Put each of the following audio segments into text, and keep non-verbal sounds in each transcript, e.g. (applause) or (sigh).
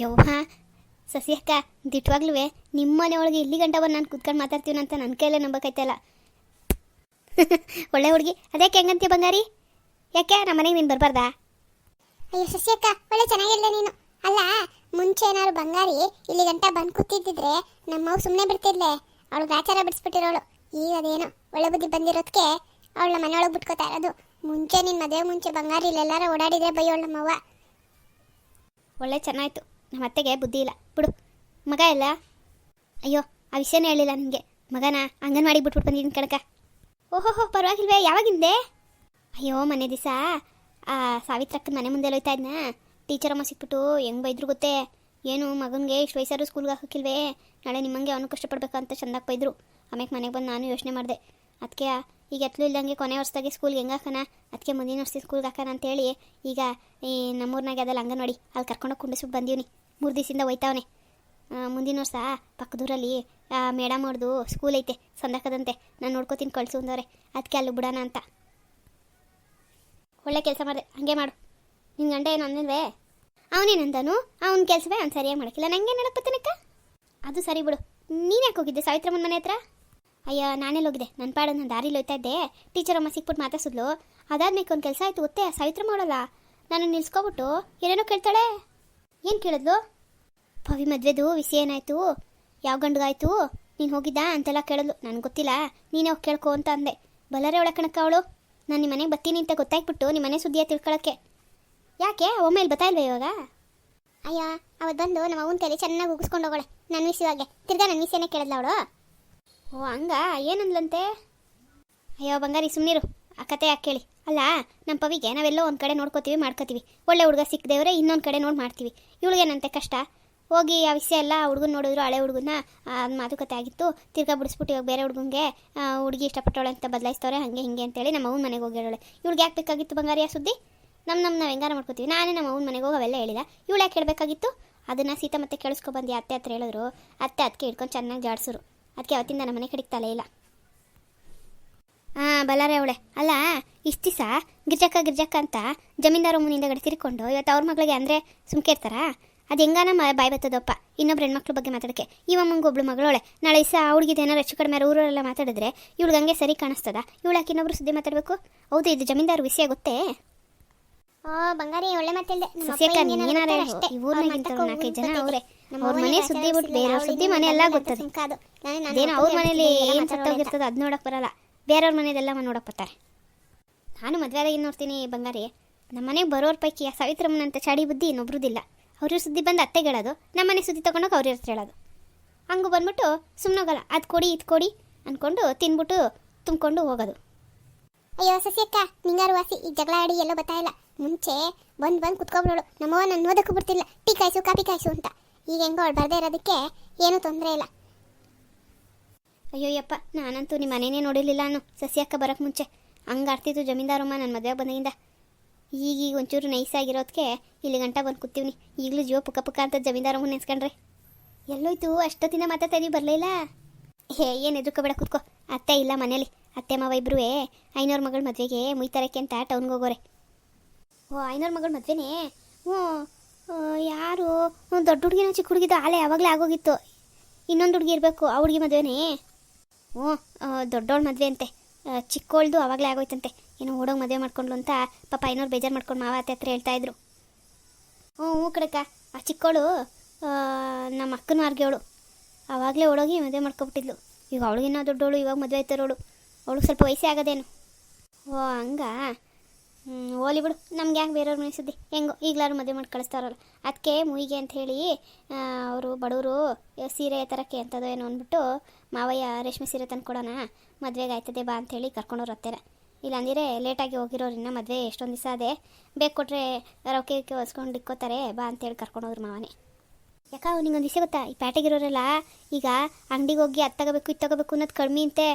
ಯವ್ವ ಸಸಿ ಅಕ್ಕ ದಿಟ್ವಾಗ್ಲೂ ನಿಮ್ಮ ಮನೆ ಒಳಗೆ ಇಲ್ಲಿ ಗಂಟ ಬಂದು ನಾನು ಕುತ್ಕೊಂಡು ಮಾತಾಡ್ತೀನಂತ ನನ್ನ ಕೈಲೇ ನಂಬಕೈತಲ್ಲ (laughs) ಒಳ್ಳೆ ಹುಡುಗಿ ಅದಕ್ಕೆ ಹೆಂಗಂತೀಯ ಬಂಗಾರಿ? ಯಾಕೆ ನಮ್ಮ ಮನೆಗೆ ನೀನು ಬರಬಾರ್ದಾ? ಅಯ್ಯೋ ಸಸ್ಯಕ್ಕ ಒಳ್ಳೆ ಚೆನ್ನಾಗಿಲ್ಲ ನೀನು. ಅಲ್ಲ ಮುಂಚೆ ಏನಾದ್ರು ಬಂಗಾರಿ ಇಲ್ಲಿ ಗಂಟ ಬಂದು ಕೂತಿದ್ದಿದ್ರೆ ನಮ್ಮವ್ ಸುಮ್ಮನೆ ಬಿಡ್ತಿದ್ಲೆ. ಅವಳು ಗಾಚಾರ ಬಿಡಿಸ್ಬಿಟ್ಟಿರೋಳು. ಈಗ ಅದೇನು ಒಳ್ಳೆ ಬುದ್ಧಿ ಬಂದಿರೋದಕ್ಕೆ ಅವಳ ಮನೆಯೊಳಗೆ ಬಿಟ್ಕೋತಾ ಇರೋದು. ಮುಂಚೆ ನಿನ್ನ ಮದುವೆ ಮುಂಚೆ ಬಂಗಾರಿ ಇಲ್ಲೆಲ್ಲಾರ ಓಡಾಡಿದ್ರೆ ಬೈಯೋಳು ನಮ್ಮವ್ವ ಒಳ್ಳೆ ಚೆನ್ನಾಯ್ತು. ನಮ್ಮ ಅತ್ತೆಗೆ ಬುದ್ಧಿ ಇಲ್ಲ. ಬಿಡು. ಮಗ ಇಲ್ಲ? ಅಯ್ಯೋ, ಆ ವಿಷಯನೇ ಹೇಳಿಲ್ಲ ನನಗೆ. ಮಗನ ಅಂಗನವಾಡಿ ಬಿಟ್ಬಿಟ್ಟು ಬಂದಿದ್ದೀನಿ ಕಣಕ ಓಹೋಹೋ, ಪರವಾಗಿಲ್ವೇ? ಯಾವಾಗಿಂದೆ ಅಯ್ಯೋ ಮನೆ ದಿವಸ, ಆ ಸಾವಿತ್ರಕ್ಕನ ಮನೆ ಮುಂದೆ ಹೋಯ್ತಾ ಇದ್ನ. ಅಮ್ಮ ಸಿಕ್ಬಿಟ್ಟು, ಹೆಂಗ್ ಬೈದ್ರು ಗೊತ್ತೇ? ಏನು, ಮಗನಿಗೆ ಇಷ್ಟು ವಯಸ್ಸಾದ್ರು ಸ್ಕೂಲ್ಗೆ ಹಾಕಿಲ್ವೇ ನಾಳೆ ನಿಮ್ಮಂಗೆ ಅವನು ಕಷ್ಟಪಡ್ಬೇಕು ಅಂತ ಚೆಂದಾಗಿ ಬೈದ್ರು. ಆಮೇಲೆ ಮನೆಗೆ ಬಂದು ನಾನು ಯೋಚನೆ ಮಾಡಿದೆ. ಅದಕ್ಕೆ ಈಗ ಎತ್ತಲೂ ಇಲ್ಲಂಗೆ ಕೊನೆ ವರ್ಷದಾಗೆ ಸ್ಕೂಲ್ಗೆ ಹೆಂಗೆ ಹಾಕೋಣ ಅದಕ್ಕೆ ಮುಂದಿನ ವರ್ಷದ ಸ್ಕೂಲ್ಗೆ ಹಾಕೋಣ ಅಂತೇಳಿ ಈಗ ಈ ನಮ್ಮೂರ್ನಾಗೆ ಅದಲ್ಲ ಅಂಗನವಾಡಿ. ಅಲ್ಲಿ ಕರ್ಕೊಂಡೋಗಿ ಕುಂಡಿಸ್ಬಿಟ್ಟು ಬಂದೀವ್ನಿ. ಮೂರು ದಿವಸದಿಂದ ಹೋಯ್ತಾವನೆ ಮುಂದಿನ ವರ್ಷ ಪಕ್ಕದೂರಲ್ಲಿ ಮೇಡಮ್ ಅವ್ರದ್ದು ಸ್ಕೂಲ್ ಐತೆ ಸಂದಕದಂತೆ ನಾನು ನೋಡ್ಕೋತೀನಿ ಕಳ್ಸು ಅಂದವ್ರೆ. ಅದಕ್ಕೆ ಅಲ್ಲಿ ಬಿಡೋಣ ಅಂತ. ಒಳ್ಳೆ ಕೆಲಸ ಮಾಡಿದೆ. ಹಂಗೆ ಮಾಡು. ನಿನ್ನ ಗಂಡ ಏನು ಅಂದಿಲ್ವೇ ಅವನೇನಂದನು? ಅವ್ನ ಕೆಲಸವೇ ಅವ್ನು ಸರಿಯಾಗಿ ಮಾಡೋಕ್ಕಿಲ್ಲ. ನಂಗೆ ನಡಕ್ಬತ್ತನಕ್ಕ ಅದು ಸರಿ ಬಿಡು. ನೀನು ಯಾಕೆ ಹೋಗಿದ್ದೆ? ಸಾವಿತ್ರಮ್ಮನ ಮನೆ ಹತ್ರ? ಅಯ್ಯೋ ನಾನೇ ಹೋಗಿದ್ದೆ? ನನ್ನ ಪಾಡು ನಾನು ದಾರಿಲಿ ಹೋಯ್ತಾ ಇದ್ದೆ. ಟೀಚರ್ ಅಮ್ಮ ಸಿಕ್ಬಿಟ್ಟು ಮಾತಾಡ್ಸಿದ್ಲು. ಅದಾದ್ಮೇಲೆ ಒಂದು ಕೆಲಸ ಆಯಿತು. ಗೊತ್ತೇ ಸಾವಿತ್ರಮ್ಮ ಅವಳಲ್ಲ. ನಾನು ನಿಲ್ಸ್ಕೊಬಿಟ್ಟು, ಏನೇನೋ ಕೇಳ್ತಾಳೆ. ಏನು ಕೇಳಿದ್ಲು? ಪವಿ ಮದುವೆದು, ವಿಷಯ ಏನಾಯ್ತು? ಯಾವ ಗಂಡಗಾಯ್ತು? ನೀನು ಹೋಗಿದ್ದ ಅಂತೆಲ್ಲ ಕೇಳಿದ್ಲು. ನನಗೆ ಗೊತ್ತಿಲ್ಲ. ನೀನೇ ಹೋಗಿ ಕೇಳ್ಕೊ ಅಂತ ಅಂದೆ. ಬಲರೆ ಒಳ ಕಣಕ್ಕ ಅವಳು? ನಾನು ನಿಮ್ಮ ಮನೆಗೆ ಬರ್ತೀನಿ ಅಂತ ಗೊತ್ತಾಗ್ಬಿಟ್ಟು ನಿಮ್ಮ ಮನೆ ಸುದ್ದಿಯ ತಿಳ್ಕೊಳಕ್ಕೆ. ಯಾಕೆ? ಒಮ್ಮೆ ಇಲ್ಲಿ ಬತ್ತಾಯಿಲ್ವ ಇವಾಗ? ಅಯ್ಯ ಅವತ್ತು ಬಂದು ನಮ್ಮ ಅವನ ಚೆನ್ನಾಗಿ ಉಗಿಸ್ಕೊಂಡು ಹೋಗೋಳೆ. ನನ್ನ ವಿಷಯವಾಗೆ ತಿರ್ಗಾ ನನ್ನ ವಿಷಯನೇ ಕೇಳಿದ್ಲ ಅವಳು? ಓ, ಹಂಗ? ಏನಂದ್ಲಂತೆ? ಅಯ್ಯೋ, ಬಂಗಾರಿ ಸುಮ್ಮನಿರು ಆ ಕತೆ ಯಾಕೆ ಕೇಳಿ. ಅಲ್ಲ ನಮ್ಮ ಪವಿಗೆ ನಾವೆಲ್ಲೋ ಒಂದು ಕಡೆ ನೋಡ್ಕೋತೀವಿ, ಮಾಡ್ಕೋತೀವಿ. ಒಳ್ಳೆ ಹುಡುಗ ಸಿಕ್ಕದೇವ್ರೆ ಇನ್ನೊಂದು ಕಡೆ ನೋಡಿ ಮಾಡ್ತೀವಿ. ಇವಳಿಗೇನಂತೆ ಕಷ್ಟ? ಹೋಗಿ ಆ ವಿಷಯ ಎಲ್ಲ ಹುಡುಗನ ನೋಡಿದ್ರು, ಹಳೆ ಹುಡುಗನ ಮಾತುಕತೆ ಆಗಿತ್ತು, ತಿರ್ಗಾ ಬಿಡಿಸ್ಬಿಟ್ಟು ಇವಾಗ ಬೇರೆ ಹುಡುಗಂಗೆ ಹುಡುಗಿ ಇಷ್ಟಪಟ್ಟವಳೆ ಅಂತ ಬದಲಾಯಿಸ್ತವ್ರೆ, ಹಂಗೆ ಹಿಂಗೆ ಅಂತೇಳಿ ನಮ್ಮ ಅವ್ನ ಮನೆಗೆ ಹೋಗಿರೋಳೆ. ಇವ್ಳಿಗೆ ಯಾಕೆ ಬೇಕಾಗಿತ್ತು ಬಂಗಾರಿಯ ಸುದ್ದಿ? ನಮ್ಮ ನಮ್ಮ ನಾವು ಹೆಂಗಾರ ಮಾಡ್ಕೋತೀವಿ? ನಾನೇ ನಮ್ಮ ಅವ್ನ ಮನೆಗೆ ಹೋಗಿ ಅವೆಲ್ಲ ಹೇಳಿದ ಇವಳು ಯಾಕೆ ಹೇಳಬೇಕಾಗಿತ್ತು? ಅದನ್ನು ಸೀತಾ ಮತ್ತೆ ಕೇಳಿಸ್ಕೊಬಂದು ಅತ್ತೆ ಹತ್ರ ಹೇಳಿದ್ರು. ಅತ್ತೆ ಅದಕ್ಕೆ ಹಿಡ್ಕೊಂಡು ಚೆನ್ನಾಗಿ ಜಾಡ್ಸರು. ಅದಕ್ಕೆ ಅವತ್ತಿಂದ ನಮ್ಮ ಮನೆ ಕಡೆಗೆ ತಲೆ ಇಲ್ಲ. ಹಾಂ ಬಲ್ಲಾರೆ ಅವಳೆ. ಅಲ್ಲ ಇಷ್ಟ ದಿವಸ ಗಿರ್ಜಕ್ಕ ಗಿರ್ಜಕ್ಕ ಅಂತ ಜಮೀನ್ದಾರ ಮುನಿಂದ ಗಡಿ ತಿರ್ಕೊಂಡು ಇವತ್ತು ಅವ್ರ ಮಗಳಿಗೆ ಅಂದ್ರೆ ಸುಮ್ಕೆ ಇರ್ತಾರ? ಅದು ಹೆಂಗಾನ ಮ ಬಾಯ್ ಬರ್ತದಪ್ಪ ಇನ್ನೊಬ್ರು ಹೆಣ್ಮಕ್ಳ ಬಗ್ಗೆ ಮಾತಾಡೋಕ್ಕೆ. ಇವಮ್ಮಂಗೆ ಒಬ್ಳು ಮಗಳವಳೆ ನಾಳೆ ದಿವಸ ಅವ್ಳಿಗೆ ಏನಾರು ಹೆಚ್ಚು ಕಡಿಮೆ ಊರಲ್ಲ ಮಾತಾಡಿದ್ರೆ ಇವಳಿಗೆ ಹಂಗೆ ಸರಿ ಕಾಣಿಸ್ತದ. ಇವಳಾಕೆ ಇನ್ನೊಬ್ರು ಸುದ್ದಿ ಮಾತಾಡಬೇಕು? ಹೌದು ಇದು ಜಮೀನ್ದಾರ ವಿಷಯ ಗೊತ್ತೇ? ಬಂಗಾರಿ ಒಳ್ಳೆ ಮಾತಿಲ್ದೆ ನಾಲ್ಕೈದು ಜನ ಅವ್ರೆ. ಅವ್ರ ಮನೆ ಸುದ್ದಿ ಬಿಟ್ಟು ಬೇರೆ ಸುದ್ದಿ ಮನೆ ಎಲ್ಲ ಗೊತ್ತದ. ಅದೇನೋ ಅವ್ರ ಮನೇಲಿ ಏನು ಸತ್ತೋಗಿರ್ತದ ಅದು ನೋಡಕ್ ಬರಲ್ಲ. ಬೇರೆಯವ್ರ ಮನೆದೆಲ್ಲ ನೋಡಕ್ಕೆ ಬರ್ತಾರೆ. ನಾನು ಮದುವೆ ಆದಾಗ ನೋಡ್ತೀನಿ ಬಂಗಾರಿ ನಮ್ಮ ಮನೆಗೆ ಬರೋರ ಪೈಕಿ ಆ ಸಾವಿತ್ರಮ್ಮನಂತ ಚಾಡಿ ಬುದ್ಧಿ ಇನ್ನೊಬ್ರದಿಲ್ಲ. ಅವ್ರ ಸುದ್ದಿ ಬಂದು ಅತ್ತೆಗೆ ಹೇಳೋದು ನಮ್ಮ ಮನೆ ಸುದ್ದಿ ತೊಗೊಂಡೋಗಿ ಅವ್ರ ಹತ್ರ ಹೇಳೋದು. ಹಂಗೆ ಬಂದ್ಬಿಟ್ಟು ಸುಮ್ಮನೆ ಹೋಗಲ್ಲ, ಅದು ಕೊಡಿ, ಇದು ಕೊಡಿ ಅಂದ್ಕೊಂಡು ತಿನ್ಬಿಟ್ಟು ತುಂಬಿಕೊಂಡು ಹೋಗೋದು. ಅಯ್ಯೋ ಸಸ್ಯಕ್ಕ, ನಿಂಗಾರು ವಾಸಿ, ಈ ಜಗಳ ಆಡಿ ಎಲ್ಲೋ ಇಲ್ಲ. ಮುಂಚೆ ಬಂದು ಬಂದು ಕುತ್ಕೊಬಿಡೋಳು ನಮ್ಮವ್ವ ನನ್ನ ಓದಕ್ಕೂ ಬಿಡ್ತಿಲ್ಲ ಟೀ ಕಾಯಿಸು, ಕಾಫಿ ಕಾಯಿಸು ಅಂತ. ಈಗ ಹೆಂಗೋ ಅವಳು ಬರದೇ ಇರೋದಕ್ಕೆ ಏನೂ ತೊಂದರೆ ಇಲ್ಲ. ಅಯ್ಯೋ ಯಪ್ಪ, ನಾನಂತೂ ನಿಮ್ಮ ಮನೇನೇ ನೋಡಿರಲಿಲ್ಲ ಅನ್ನು. ಸಸ್ಯಕ್ಕ ಬರೋಕ್ಕೆ ಮುಂಚೆ. ಹಂಗೆ ಆಡ್ತಿತ್ತು ಜಮೀನ್ದಾರಮ್ಮ ನನ್ನ ಮದುವೆ ಬಂದಿಂದ ಈಗೀಗ ಒಂಚೂರು ನೈಸಾಗಿರೋದಕ್ಕೆ ಇಲ್ಲಿ ಗಂಟ ಬಂದು ಕೂತೀವ್ನಿ. ಈಗಲೂ ಜೀವ ಪುಕ್ಕ ಪುಕ್ಕ ಅಂತ ಜಮೀನ್ದಾರಮ್ಮ ನೆನ್ಸ್ಕೊಂಡ್ರೆ. ಎಲ್ಲೋಯ್ತು, ಅಷ್ಟೊತ್ತಿನ ಮಾತಾಡ್ತಾ ಇದೀವಿ ಬರಲಿಲ್ಲ ಹೇ, ಏನು ಎದುರ್ಕೋಬೇಡ ಕೂತ್ಕೋ. ಅತ್ತೆ ಇಲ್ಲ ಮನೇಲಿ. ಅತ್ತೆ ಮಾವ ಇಬ್ರು ಐನೂರ ಮಗಳ ಮದುವೆಗೆ ಮುಯ್ತಾರಕ್ಕೆ ಅಂತ ಟೌನ್ಗೆ ಹೋಗೋರೆ. ಓ, ಐನೂರು ಮಗಳ ಮದುವೆನೇ? ಹ್ಞೂ. ಯಾರು? ದೊಡ್ಡ ಹುಡುಗಿನ ಚಿಕ್ಕ ಹುಡುಗಿದ್ದು ಆಲೆ ಯಾವಾಗಲೇ ಆಗೋಗಿತ್ತು. ಇನ್ನೊಂದು ಹುಡುಗಿ ಇರಬೇಕು, ಆ ಹುಡುಗಿ ಮದುವೆನೇ? ಹ್ಞೂ ದೊಡ್ಡೋಳು ಮದುವೆ ಅಂತೆ. ಚಿಕ್ಕೋಳ್ದು ಆವಾಗಲೇ ಆಗೋಯ್ತಂತೆ. ಏನು ಓಡೋಗಿ ಮದುವೆ ಮಾಡ್ಕೊಂಡ್ಲು ಅಂತ ಪಾಪ ಐನೂರು ಬೇಜಾರು ಮಾಡ್ಕೊಂಡು ಮಾವ ಅತ್ತೆ ಹತ್ರ ಹೇಳ್ತಾ ಇದ್ರು. ಹ್ಞೂ ಹ್ಞೂ ಕಡಕ ಆ ಚಿಕ್ಕವಳು ನಮ್ಮ ಅಕ್ಕನ ಮಾರ್ಗೆವಳು ಆವಾಗಲೇ ಓಡೋಗಿ ಮದುವೆ ಮಾಡ್ಕೊಬಿಟ್ಟಿದ್ಲು. ಈಗ ಅವಳಿಗಿನ್ನ ದೊಡ್ಡವಳು ಇವಾಗ ಮದುವೆ ಆಯ್ತಾರೋಳು ಅವಳಿಗೆ ಸ್ವಲ್ಪ ವಯಸ್ಸೇ ಆಗೋದೇನು. ಓ, ಹಂಗ? ಓಲಿ ಬಿಡು. ನಮ್ಗೆ ಯಾಕೆ ಬೇರೆಯವ್ರ ಮನೆ ಸುದ್ದಿ? ಹೆಂಗೋ, ಈಗಲಾರು ಮದುವೆ ಮಾಡಿ ಕಳಿಸ್ತಾರಲ್ಲ. ಅದಕ್ಕೆ ಮುಯಿಗೆ ಅಂತ ಹೇಳಿ ಅವರು ಬಡವರು ಸೀರೆ ತರಕ್ಕೆ ಅಂತದೋ ಏನೋ ಅಂದ್ಬಿಟ್ಟು ಮಾವಯ್ಯ ರೇಷ್ಮೆ ಸೀರೆ ತಂದು ಕೊಡೋಣ, ಮದುವೆಗೆ ಆಯ್ತದೆ ಬಾ ಅಂತೇಳಿ ಕರ್ಕೊಂಡೋರು ಹತ್ತಿರ. ಇಲ್ಲಾಂದಿರೆ ಲೇಟಾಗಿ ಹೋಗಿರೋರು ಇನ್ನ ಮದುವೆ ಎಷ್ಟೊಂದು ದಿವಸ ಅದೇ ಬೇಕು ಕೊಟ್ಟರೆ ರೊಕ್ಕೆ ಹೊಸ್ಕೊಂಡು ಇಕ್ಕೋತಾರೆ, ಬಾ ಅಂತೇಳಿ ಕರ್ಕೊಂಡೋದ್ರು ಮಾವನೇ. ಯಾಕ ನಿಂಗೊಂದು ವಿಷಯ ಗೊತ್ತಾ? ಈ ಪ್ಯಾಟೆಗಿರೋರೆಲ್ಲ ಈಗ ಅಂಗಡಿಗೆ ಹೋಗಿ ಅದು ತಗೋಬೇಕು, ಇದು ತಗೋಬೇಕು ಅನ್ನೋದು ಕಡಿಮೆ ಅಂತೆ.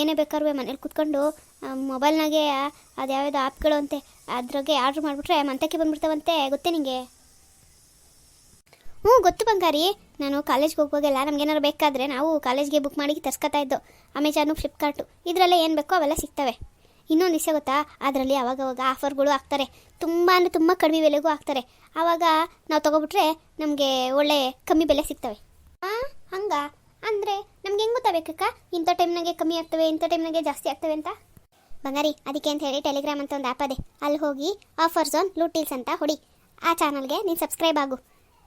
ಏನೇ ಬೇಕಾದ್ರೂ ಮನೇಲಿ ಕುತ್ಕೊಂಡು ಮೊಬೈಲ್ನಾಗೆ ಅದು ಯಾವ್ಯಾವ್ದು ಆ್ಯಪ್ಗಳು ಅಂತೆ ಅದ್ರಾಗೆ ಆರ್ಡ್ರ್ ಮಾಡಿಬಿಟ್ರೆ ಮಂತಕ್ಕೆ ಬಂದ್ಬಿಡ್ತಾವಂತೆ, ಗೊತ್ತೇ ನಿಂಗೆ? ಹ್ಞೂ, ಗೊತ್ತು ಬಂಗಾರಿ. ನಾನು ಕಾಲೇಜ್ಗೆ ಹೋಗುವಾಗೆಲ್ಲ ನಮ್ಗೇನಾರು ಬೇಕಾದರೆ ನಾವು ಕಾಲೇಜ್ಗೆ ಬುಕ್ ಮಾಡಿ ತರ್ಸ್ಕೊತಾ ಇದ್ದೋ, ಅಮೆಜಾನು, ಫ್ಲಿಪ್ಕಾರ್ಟು, ಇದರಲ್ಲೇ ಏನು ಬೇಕೋ ಅವೆಲ್ಲ ಸಿಗ್ತವೆ. ಇನ್ನೊಂದು ವಿಷಯ ಗೊತ್ತಾ? ಅದರಲ್ಲಿ ಅವಾಗವಾಗ ಆಫರ್ಗಳು ಹಾಕ್ತಾರೆ ತುಂಬ ಅಂದರೆ ತುಂಬ ಕಡಿಮೆ ಬೆಲೆಗೂ ಹಾಕ್ತಾರೆ ಆವಾಗ ನಾವು ತೊಗೊಬಿಟ್ರೆ ನಮಗೆ ಒಳ್ಳೆ ಕಮ್ಮಿ ಬೆಲೆ ಸಿಗ್ತವೆ. ಹಾಂ ಹಂಗ? ಅಂದರೆ ನಮ್ಗೆ ಹೆಂಗೆ ಗೊತ್ತಾಗಬೇಕಕ್ಕ? ಇಂಥ ಟೈಮ್ನಾಗೆ ಕಮ್ಮಿ ಆಗ್ತವೆ, ಇಂಥ ಟೈಮ್ನಾಗೆ ಜಾಸ್ತಿ ಆಗ್ತವೆ ಅಂತ? ಬಂಗಾರಿ, ಅದಕ್ಕೆ ಅಂತ ಹೇಳಿ ಟೆಲಿಗ್ರಾಮ್ ಅಂತ ಒಂದು ಆ್ಯಪ್ ಅದೇ. ಅಲ್ಲಿ ಹೋಗಿ ಆಫರ್ ಝೋನ್ ಲೂಟೀಲ್ಸ್ ಅಂತ ಹೊಡಿ. ಆ ಚಾನಲ್ಗೆ ನೀನು ಸಬ್ಸ್ಕ್ರೈಬ್ ಆಗು.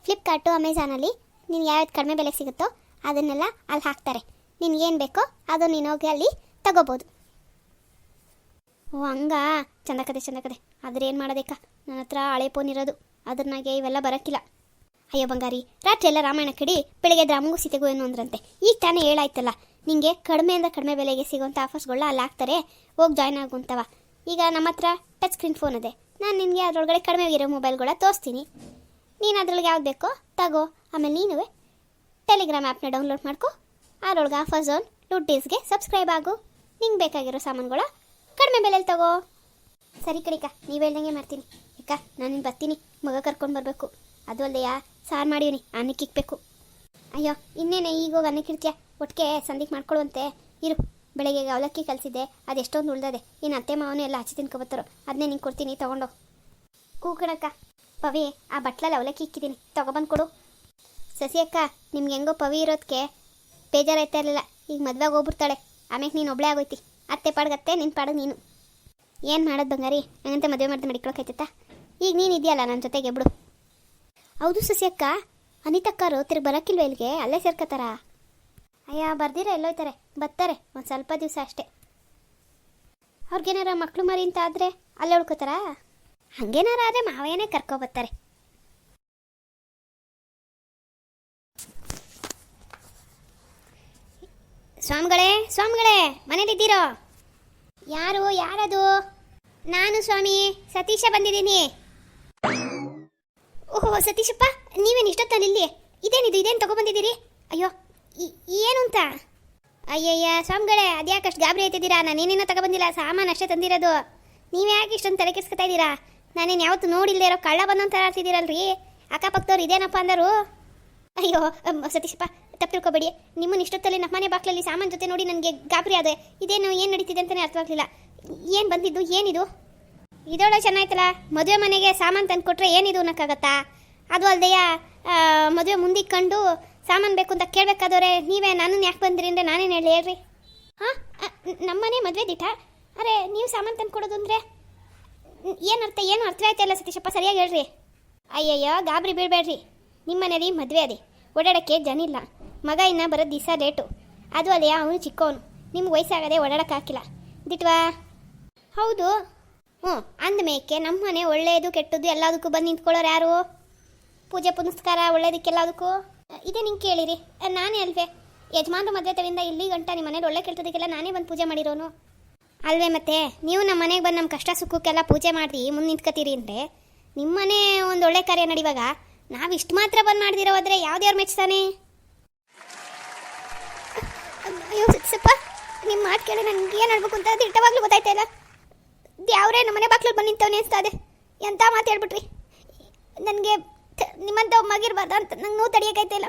ಫ್ಲಿಪ್ಕಾರ್ಟು ಅಮೆಝಾನಲ್ಲಿ ನೀನು ಯಾವ್ಯಾವ್ದು ಕಡಿಮೆ ಬೆಲೆ ಸಿಗುತ್ತೋ ಅದನ್ನೆಲ್ಲ ಅಲ್ಲಿ ಹಾಕ್ತಾರೆ. ನಿನ್ಗೇನು ಬೇಕೋ ಅದು ನೀನು ಹೋಗಿ ಅಲ್ಲಿ ತಗೋಬೋದು. ಓ, ಹಂಗಾ? ಚಂದಕದೆ ಚಂದಕದೆ ಆದ್ರೆ ಏನು ಮಾಡೋದಕ್ಕ? ನನ್ನ ಹತ್ರ ಹಳೆ ಫೋನ್ ಇರೋದು. ಅದ್ರನಾಗೆ ಇವೆಲ್ಲ ಬರೋಕ್ಕಿಲ್ಲ ಅಯ್ಯೋ ಬಂಗಾರಿ, ರಾತ್ರಿ ಎಲ್ಲ ರಾಮಾಯಣ ಕಡಿ ಬೆಳಿಗ್ಗೆ ರಾಮಗೂ ಸೀತೆಗೂ ಏನು ಅಂದ್ರಂತೆ? ಈಗ ತಾನೇ ಹೇಳಾಯ್ತಲ್ಲ ನಿಂಗೆ ಕಡಿಮೆಯಿಂದ ಕಡಿಮೆ ಬೆಲೆಗೆ ಸಿಗೋಂಥ ಆಫರ್ಸ್ಗಳನ್ನ ಅಲ್ಲಿ ಹಾಕ್ತಾರೆ, ಹೋಗಿ ಜಾಯ್ನ್ ಆಗುವಂತವ ಈಗ ನಮ್ಮ ಹತ್ರ ಟಚ್ ಸ್ಕ್ರೀನ್ ಫೋನ್ ಇದೆ. ನಾನು ನಿನಗೆ ಅದರೊಳಗಡೆ ಕಡಿಮೆ ಇರೋ ಮೊಬೈಲ್ಗಳ ತೋರಿಸ್ತೀನಿ. ನೀನು ಅದ್ರೊಳಗೆ ಯಾವ್ದು ಬೇಕೋ ತಗೋ, ಆಮೇಲೆ ನೀನುವೆ. ಟೆಲಿಗ್ರಾಮ್ ಆ್ಯಪ್ನ ಡೌನ್ಲೋಡ್ ಮಾಡ್ಕೊ. ಅದರೊಳಗೆ ಆಫರ್ ಝೋನ್ ಲೂಟೀಸ್ಗೆ ಸಬ್ಸ್ಕ್ರೈಬ್ ಆಗು. ನಿಂಗೆ ಬೇಕಾಗಿರೋ ಸಾಮಾನುಗಳ ಕಡಿಮೆ ಬೆಲೆಯಲ್ಲಿ ತಗೋ. ಸರಿ ಕಡಿಕ ನೀವು ಹೇಳ್ದಂಗೆ ಮಾಡ್ತೀನಿ. ಅಕ್ಕ ನಾನು ಬರ್ತೀನಿ. ಮಗ ಕರ್ಕೊಂಡು ಬರಬೇಕು. ಅದು ಅಲ್ಲೆಯಾ ಸಾರು ಮಾಡೀನಿ ಅನ್ನಕ್ಕೆ ಇಕ್ಬೇಕು ಅಯ್ಯೋ, ಇನ್ನೇನೆ ಈಗ ಹೋಗಿ ಅನ್ನಕ್ಕೆ ಇರ್ತೀಯಾ ಒಟ್ಟಿಗೆ ಸಂದಿಗೆ ಮಾಡ್ಕೊಳ್ಳುವಂತೆ ಇರು. ಬೆಳಗ್ಗೆ ಅವಲಕ್ಕಿ ಕಲಿಸಿದ್ದೆ, ಅದು ಎಷ್ಟೊಂದು ಉಳ್ದದೆ. ಇನ್ನು ಅತ್ತೆ ಮಾವನೇ ಎಲ್ಲ ಹಚ್ಚಿ ತಿನ್ಕೊಬತ್ತಾರೋ ಅದನ್ನೇ ನಿಂಗೆ ಕೊಡ್ತೀನಿ, ತೊಗೊಂಡು. ಹೂ ಕಣಕ್ಕ, ಪವಿ, ಆ ಬಟ್ಲಲ್ಲಿ ಅವಲಕ್ಕಿ ಇಕ್ಕಿದ್ದೀನಿ ತೊಗೊಬಂದು ಕೊಡು. ಸಸಿ ಅಕ್ಕ, ನಿಮ್ಗೆ ಹೆಂಗೋ ಪವಿ ಇರೋದಕ್ಕೆ ಬೇಜಾರಾಯ್ತಾ ಇರಲಿಲ್ಲ. ಈಗ ಮದುವೆಗೆ ಹೋಗ್ಬಿಡ್ತಾಳೆ. ಆಮೇಲೆ ನೀನು ಒಬ್ಳೆ ಆಗೋಯ್ತಿ. ಅತ್ತೆ ಪಾಡ್ಗತ್ತೆ ನಿನ್ನ ಪಾಡು ನೀನು. ಏನು ಮಾಡೋದು ಬಂಗಾರಿ? ಹಂಗಂತ ಮದುವೆ ಮಾಡ್ದೆ ಮಡಿಕೊಳಕೈತತ್ತ ಈಗ ನೀನು ಇದೆಯಲ್ಲ ನನ್ನ ಜೊತೆಗೆ ಬಿಡು ಹೌದು ಸಸಿ ಅಕ್ಕ ಅನಿತಕ್ಕರು ತಿರ್ಗಿ ಬರೋಕ್ಕಿಲ್ವ ಇಲ್ಲಿಗೆ? ಅಲ್ಲೇ ಸೇರ್ಕೋತಾರ ಅಯ್ಯ, ಬರ್ದಿರ ಎಲ್ಲೋಯ್ತಾರೆ ಬರ್ತಾರೆ ಒಂದು ಸ್ವಲ್ಪ ದಿವಸ ಅಷ್ಟೇ. ಅವ್ರಿಗೇನಾರ ಮಕ್ಕಳು ಮರಿ ಅಂತ ಆದರೆ ಅಲ್ಲೇ ಉಳ್ಕೋತಾರಾ? ಹಂಗೇನಾರ ಆದರೆ ಮಾವೇನೇ ಕರ್ಕೊಬರ್ತಾರೆ ಸ್ವಾಮಿಗಳೇ ಸ್ವಾಮಿಗಳೇ, ಮನೇಲಿದ್ದೀರೋ? ಯಾರು, ಯಾರದು? ನಾನು ಸ್ವಾಮಿ, ಸತೀಶ ಬಂದಿದ್ದೀನಿ. ಓಹೋ, ಸತೀಶಪ್ಪ, ನೀವೇನು ಇಷ್ಟೊತ್ತಲ್ಲಿ ಇಲ್ಲಿ ಇದೇನಿದು, ಇದೇನು ತಗೊಬಂದಿದ್ದೀರಿ? ಅಯ್ಯೋ ಏನು ಅಂತ ಅಯ್ಯಯ್ಯ, ಸ್ವಾಮಿಗಳೇ, ಅದ್ಯಾಕಷ್ಟು ಗಾಬರಿ ಆಯ್ತಿದ್ದೀರಾ? ನಾನೇನೇನೋ ತಗೊಬಂದಿಲ್ಲ, ಸಾಮಾನು ಅಷ್ಟೇ ತಂದಿರೋದು. ನೀವು ಯಾಕೆ ಇಷ್ಟೊಂದು ತಲೆ ಕೆಸ್ಕೊತಾ ಇದ್ದೀರಾ? ನಾನೇನು ಯಾವತ್ತು ನೋಡಿಲ್ಲದೆ ಇರೋ ಕಳ್ಳ ಬಂದಂತ ಆಡ್ತಿದ್ದೀರಲ್ರಿ ಅಕ್ಕಪಕ್ಕದವ್ರು ಇದೇನಪ್ಪ ಅಂದರು? ಅಯ್ಯೋ ಸತೀಶಪ್ಪ, ತಪ್ಪು ತಿಳ್ಕೊಬೇಡಿ. ನಿಮ್ಮನ್ನ ಇಷ್ಟೊತ್ತಲ್ಲಿ ನಮ್ಮನೆ ಬಾಕ್ಲಲ್ಲಿ ಸಾಮಾನು ಜೊತೆ ನೋಡಿ ನನಗೆ ಗಾಬರಿ ಆದೆ. ಇದೇನು, ಏನು ನಡೀತಿದೆ ಅಂತಲೇ ಅರ್ಥವಾಗಲಿಲ್ಲ. ಏನು ಬಂದಿದ್ದು, ಏನಿದು? ಇದೊಳ್ಳೆ ಚೆನ್ನಾಯ್ತಲ್ಲ? ಮದುವೆ ಮನೆಗೆ ಸಾಮಾನು ತಂದು ಕೊಟ್ಟರೆ ಏನಿದು ಅನ್ನೋಕ್ಕಾಗತ್ತಾ? ಅದು ಅಲ್ದೆಯ ಮದುವೆ ಮುಂದೆ ಕಂಡು ಸಾಮಾನು ಬೇಕು ಅಂತ ಕೇಳಬೇಕಾದವ್ರೆ, ನೀವೇ ನಾನು ಯಾಕೆ ಬಂದಿರಿ ಅಂದರೆ ನಾನೇನು ಹೇಳಿ, ಹೇಳ್ರಿ. ಹಾಂ ನಮ್ಮನೆ ಮದುವೆ ದಿಟ. ಅರೆ, ನೀವು ಸಾಮಾನು ತಂದು ಕೊಡೋದು ಅಂದರೆ? ಏನು ಅರ್ಥ ಏನು ಅರ್ಥ ಆಯ್ತಲ್ಲ ಸತೀಶಪ್ಪ, ಸರಿಯಾಗಿ ಹೇಳ್ರಿ. ಅಯ್ಯಯ್ಯೋ, ಗಾಬರಿ ಬೀಳಬೇಡ್ರಿ. ನಿಮ್ಮ ಮನೇಲಿ ಮದುವೆ ಅದೇ. ಓಡಾಡೋಕ್ಕೆ ಜನ ಇಲ್ಲ. ಮಗ ಇನ್ನ ಬರೋದು ದಿವಸ ಲೇಟು. ಅದು ಅಲ್ಲೇ ಅವನು ಚಿಕ್ಕವನು ನಿಮ್ಗೆ ವಯಸ್ಸಾಗದೆ ಓಡಾಡಕ್ಕೆ ಹಾಕಿಲ್ಲ. ದಿಟ್ವಾ? ಹೌದು. ಹ್ಞೂ, ಅಂದಮೇಕೆ ನಮ್ಮ ಮನೆ ಒಳ್ಳೆಯದು, ಕೆಟ್ಟದ್ದು ಎಲ್ಲದಕ್ಕೂ ಬಂದು ನಿಂತ್ಕೊಳ್ಳೋರು ಯಾರು? ಪೂಜೆ, ಪುನಸ್ಕಾರ, ಒಳ್ಳೇದಕ್ಕೆಲ್ಲದಕ್ಕೂ? ಇದೇ ನಿಂಗೆ ಕೇಳಿರಿ. ನಾನೇ ಅಲ್ವೇ? ಯಜಮಾನ್ರು ಮದುವೆ ತವಿಂದ ಇಲ್ಲಿ ಗಂಟ ನಿಮ್ಮ ಮನೇಲಿ ಒಳ್ಳೆ ಕೆಟ್ಟದಕ್ಕೆಲ್ಲ ನಾನೇ ಬಂದು ಪೂಜೆ ಮಾಡಿರೋನು? ಅಲ್ವೇ ಮತ್ತೆ, ನೀವು ನಮ್ಮ ಮನೆಗೆ ಬಂದು ನಮ್ಮ ಕಷ್ಟ ಸುಖಕ್ಕೆಲ್ಲ ಪೂಜೆ ಮಾಡಿ ಮುಂದೆ ನಿಂತ್ಕೋತೀರಿ ಅಂದರೆ? ನಿಮ್ಮ ಮನೆ ಒಂದು ಒಳ್ಳೆ ಕಾರ್ಯ ನಡೆಯುವಾಗ ನಾವು ಇಷ್ಟು ಮಾತ್ರ ಬಂದು ಮಾಡ್ದಿರೋ ಹೋದ್ರೆ ಯಾವ್ದ್ಯಾರು ಮೆಚ್ತಾನೆ? ಅಯ್ಯೋ ನಿಮ್ಮ ಮಾತು ಕೇಳಿ ನನಗೆ ಏನು ಹೇಳ್ಬೇಕು ಅಂತ ದಿಟ್ಟವಾಗ್ಲೂ ಗೊತ್ತಾಯ್ತಾ ಇಲ್ಲ? ಯಾವ್ರೇ ನಮ್ಮನೆ ಬಾಕ್ಲಲ್ಲಿ ಬಂದು ನಿಂತವನೇ ಅನಿಸ್ತಾ ಇದೆ. ಎಂಥ ಮಾತು ಹೇಳ್ಬಿಟ್ರಿ? ನನಗೆ ನಿಮ್ಮಂಥ ಮಗಿರ್ಬಾರ್ದ ಅಂತ ನಂಗೆ ನೋವು ತಡಿಯೋಕೈತೆ ಇಲ್ಲ.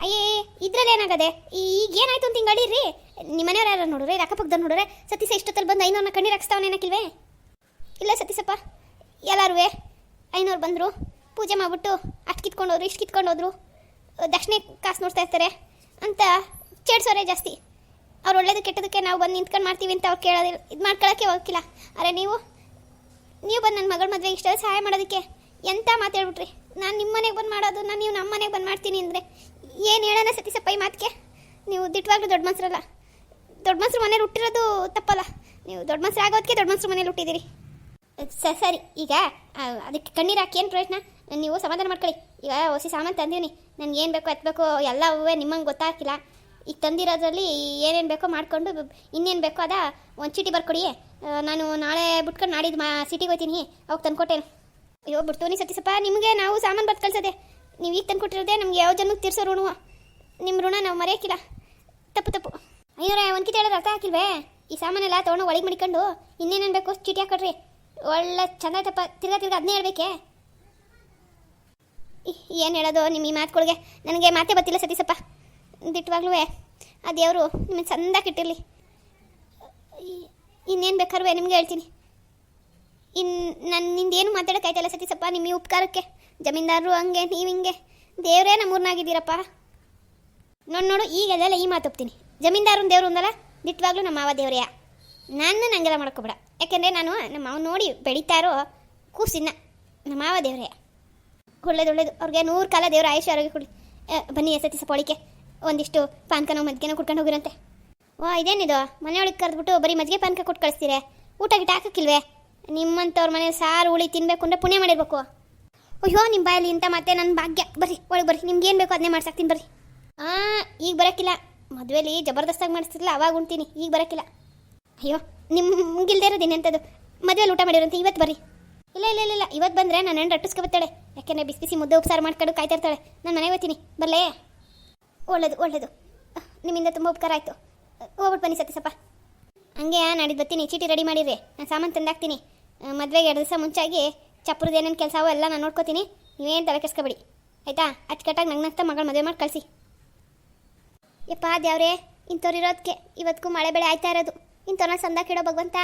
ಅಯ್ಯೇ, ಇದ್ರಲ್ಲಿ ಏನಾಗದೆ? ಈಗ ಏನಾಯ್ತು ಅಂತ ಹಿಂಗೆ ಅಡೀರಿ ನಿಮ್ಮ ಮನೆಯವ್ರು ಯಾರು ನೋಡ್ರಿ ಅಕ್ಕಪಕ್ಕದ ನೋಡ್ರೆ ಸತೀಸ ಇಷ್ಟೊತ್ತಲ್ಲಿ ಬಂದು ಐನೂರನ್ನ ಕಣ್ಣೀರು ಹಾಕ್ಸ್ತಾವನ ಏನಕ್ಕಿಲ್ವೇ ಇಲ್ಲ ಸತೀಸಪ್ಪ ಎಲ್ಲಾರು ಐನೂರು ಬಂದರು, ಪೂಜೆ ಮಾಡಿಬಿಟ್ಟು ಅಷ್ಟು ಕಿತ್ಕೊಂಡೋದ್ರು ಇಷ್ಟು ಕಿತ್ಕೊಂಡೋದ್ರು ದಕ್ಷಿಣೆ ಕಾಸು ನೋಡ್ತಾ ಇರ್ತಾರೆ ಅಂತ ಚೇಡ್ಸೋರೆ ಜಾಸ್ತಿ. ಅವ್ರು ಒಳ್ಳೇದು ಕೆಟ್ಟದಕ್ಕೆ ನಾವು ಬಂದು ನಿಂತ್ಕೊಂಡು ಮಾಡ್ತೀವಿ ಅಂತ ಅವ್ರು ಕೇಳೋದಿಲ್ಲ ಇದು ಮಾಡ್ಕೊಳ್ಳೋಕ್ಕೆ ಹೋಗಿಲ್ಲ ಅರೆ ನೀವು ನೀವು ಬಂದು ನನ್ನ ಮಗಳ ಮದುವೆ ಇಷ್ಟೆಲ್ಲ ಸಹಾಯ ಮಾಡೋದಕ್ಕೆ ಎಂತ ಮಾತಾಡ್ಬಿಟ್ರಿ ನಾನು ನಿಮ್ಮ ಮನೆಗೆ ಬಂದು ಮಾಡೋದು, ನಾನು ನೀವು ನಮ್ಮ ಮನೆಗೆ ಬಂದು ಮಾಡ್ತೀನಿ ಅಂದರೆ ಏನು ಹೇಳೋಣ ಸತೀಸಪ್ಪ ಈ ಮಾತಿಗೆ? ನೀವು ದಿಟ್ಟವಾಗ್ಲೂ ದೊಡ್ಡ ಮನ್ಸರಲ್ಲ. ದೊಡ್ಡ ಮನ್ಸರು ಮನೇಲಿ ಹುಟ್ಟಿರೋದು ತಪ್ಪಲ್ಲ. ನೀವು ದೊಡ್ಡ ಮನ್ಸರು ಆಗೋದಕ್ಕೆ ದೊಡ್ಡ ಮನ್ಸರು ಮನೇಲಿ ಹುಟ್ಟಿದ್ದೀರಿ ಸರಿ, ಈಗ ಅದಕ್ಕೆ ಕಣ್ಣೀರು ಹಾಕಿ ಏನು ಪ್ರಯತ್ನ? ನೀವು ಸಮಾಧಾನ ಮಾಡ್ಕೊಳ್ಳಿ. ಈಗ ಹೊಸ ಸಾಮಾನು ತಂದೀನಿ ನನಗೆ ಏನು ಬೇಕೋ ಎತ್ತಬೇಕು ಎಲ್ಲವೂ ನಿಮ್ಮಂಗೆ ಗೊತ್ತಾಗಿಲ್ಲ ಈಗ ತಂದಿರೋದ್ರಲ್ಲಿ ಏನೇನು ಬೇಕೋ ಮಾಡಿಕೊಂಡು ಇನ್ನೇನು ಬೇಕೋ ಅದ ಒಂದು ಚೀಟಿ ಬರ್ಕೊಡಿ ನಾನು ನಾಳೆ ಬಿಟ್ಕೊಂಡು ನಾಡಿದ್ದು ಮಾ ಸಿಟಿಗೆ ಹೋಗ್ತೀನಿ. ಅವಾಗ ತಂದ್ಕೊಟ್ಟೇನು. ಅಯ್ಯೋ ಬಿಡ್ತೋನಿ ಸತೀಸಪ್ಪ ನಿಮಗೆ ನಾವು ಸಾಮಾನು ಬರ್ತು ಕಳ್ಸೋದೆ. ನೀವು ಈಗ ತಂದ್ಕೊಟ್ಟಿರೋದೆ, ನಮ್ಗೆ ಯಾವ ಜನಕ್ಕೆ ತೀರ್ಸೋ ಋಣ ನಿಮ್ಮ ಋಣ ನಾವು ಮರೆಯೋಕ್ಕಿಲ್ಲ. ತಪ್ಪು ತಪ್ಪು. ಐನೂರ ಒಂದು ಕಿತ ಹೇಳೋದು ಅರ್ಥ ಹಾಕಿಲ್ವೇ ಈ ಸಾಮಾನೆಲ್ಲ ತೊಗೊಂಡು ಒಳಗೆ ಮಡಿಕೊಂಡು ಇನ್ನೇನೇನು ಬೇಕು ಚೀಟಿ ಹಾಕೊಡ್ರಿ. ಒಳ್ಳೆ ಚಂದ ತಪ್ಪ ತಿರ್ಗಾ ತಿರ್ಗಾ ಅದನ್ನೇ ಹೇಳ್ಬೇಕೆ. ಏನು ಹೇಳೋದು ನಿಮ್ಮ ಈ ಮಾತುಗಳಿಗೆ ನನಗೆ ಮಾತೇ ಗೊತ್ತಿಲ್ಲ ಸತೀಸಪ್ಪ ದಿಟ್ಟವಾಗ್ಲೂ ಆ ದೇವರು ನಿಮಗೆ ಚಂದ ಕಿಟ್ಟಿರಲಿ ಇನ್ನೇನು ಬೇಕಾದ್ರೂ ನಿಮ್ಗೆ ಹೇಳ್ತೀನಿ. ಇನ್ನು ನನ್ನ ನಿಂದೇನು ಮಾತಾಡೋಕ್ಕಾಯ್ತಲ್ಲ ಸತೀಸಪ್ಪ ನಿಮ್ಮ ಉಪಕಾರಕ್ಕೆ? ಜಮೀನ್ದಾರರು ಹಂಗೆ, ನೀವು ಹಿಂಗೆ. ದೇವರೇ ನಮ್ಮೂರ್ನಾಗಿದ್ದೀರಪ್ಪ. ನೋಡಿ ನೋಡು ಈಗೆಲ್ಲ ಈ ಮಾತು ಒಪ್ತೀನಿ. ಜಮೀನ್ದಾರನ ದೇವರು ಅಂದಲ್ಲ ದಿಟ್ಟವಾಗ್ಲೂ ನಮ್ಮ ಮಾವ ದೇವರೇ. ನಾನು ನಂಗೆಲ್ಲ ಮಾಡ್ಕೊಬೇಡ ಯಾಕೆಂದರೆ ನಾನು ನಮ್ಮ ಮಾವ ನೋಡಿ ಬೆಳೀತಾರೋ ಕೂಸಿನ ನಮ್ಮ ಮಾವ ದೇವರೇ. ಒಳ್ಳೇದು ಒಳ್ಳೇದು. ಅವ್ರಿಗೆ ನೂರು ಕಾಲ ದೇವರ ಆಯುಷ್ಯ ಆರೋಗ್ಯ ಕೊಡಿ. ಬನ್ನಿ ಸತಿ ಸಪೋಳಿಕೆ ಒಂದಿಷ್ಟು ಪಾನ್ಕನೋ ಮಜ್ಗೆನೋ ಕುಟ್ಕೊಂಡು ಹೋಗಿರಂತೆ. ಓ, ಇದೇನಿದು? ಮನೆಯೊಳಗೆ ಕರೆದ್ಬಿಟ್ಟು ಬರೀ ಮಜ್ಜಿಗೆ ಪಾನ್ಕ ಕೊಟ್ಟು ಕಳಿಸ್ತೀರೆ. ಊಟ ಗಿಟ ಹಾಕಕ್ಕಿಲ್ವೇ? ನಿಮ್ಮಂಥವ್ರ ಮನೆ ಸಾರು ಉಳಿ ತಿನ್ಬೇಕು ಅಂದರೆ ಪುಣ್ಯ ಮಾಡಿರ್ಬೇಕು. ಅಯ್ಯೋ ನಿಮ್ಮ ಬಾಯಲ್ಲಿ ಇಂಥ ಮತ್ತೆ ನನ್ನ ಭಾಗ್ಯ. ಬರ್ರಿ, ಒಳಗೆ ಬರ್ರಿ. ನಿಮ್ಗೆ ಏನು ಬೇಕೋ ಅದನ್ನೇ ಮಾಡ್ಸಾಕ್ತೀನಿ ಬರ್ರಿ ಹಾಂ ಈಗ ಬರೋಕ್ಕಿಲ್ಲ. ಮದುವೆಲಿ ಜಬರ್ದಸ್ತಾಗಿ ಮಾಡಿಸ್ತಿರಲ್ಲ ಅವಾಗ ಉಣ್ತೀನಿ. ಈಗ ಬರೋಕ್ಕಿಲ್ಲ. ಅಯ್ಯೋ, ನಿಮ್ಗಿಲ್ದೇ ಇರೋದು ಇನ್ನೆಂಥದ್ದು ಮದುವೆಲಿ ಊಟ ಮಾಡಿರಂತೆ ಇವತ್ತು ಬರ್ರಿ. ಇಲ್ಲ ಇಲ್ಲ ಇಲ್ಲ ಇಲ್ಲ. ಇವತ್ತು ಬಂದರೆ ನಾನು ಹೆಣ್ಣು ರಟ್ಟಿಸ್ಕೊಬತ್ತಾಳೆ ಯಾಕೆಂದರೆ ಬಿಸಿ ಬಿಸಿ ಮುದ್ದೆ ಉಪ್ಸಾರು ಮಾಡ್ಕೊಂಡು ಕಾಯ್ತಾ ಇರ್ತಾಳೆ. ನಾನು ಮನೆಗೆ ಹೋಗ್ತೀನಿ. ಬರಲೇ? ಒಳ್ಳೇದು ಒಳ್ಳೆಯದು ನಿಮ್ಮಿಂದ ತುಂಬ ಉಪಕಾರ ಆಯಿತು. ಹೋಗ್ಬಿಟ್ಟು ಬನ್ನಿ ಸತೀಸಪ್ಪ ಹಂಗೆ ನಾಡಿದ್ದು ಬರ್ತೀನಿ, ಚೀಟಿ ರೆಡಿ ಮಾಡಿರಿ ನಾನು ಸಾಮಾನು ತಂದಾಕ್ತೀನಿ. ಮದುವೆಗೆ ಎರಡು ದಿವಸ ಮುಂಚಾಗಿ ಚಪ್ರದ ಏನೇನು ಕೆಲಸ ಅವು ಎಲ್ಲ ನಾನು ನೋಡ್ಕೋತೀನಿ. ನೀವೇನು ತಲೆ ಕೆಡ್ಸ್ಕೊಬೇಡಿ. ಆಯಿತಾ? ಅಚ್ಚುಕಟ್ಟಾಗಿ ನಂಗೆ ಮಗಳು ಮದುವೆ ಮಾಡಿ ಕಳಿಸಿ. ಯಪ್ಪ ದೇವ್ರೆ, ಇಂಥವ್ರು ಇರೋದಕ್ಕೆ ಇವತ್ತಿಗೂ ಮಳೆ ಬೆಳೆ ಆಯ್ತಾ ಇರೋದು. ಇಂಥವ್ರನ್ನ ಸಂದಾಕಿಡೋ ಭಗವಂತ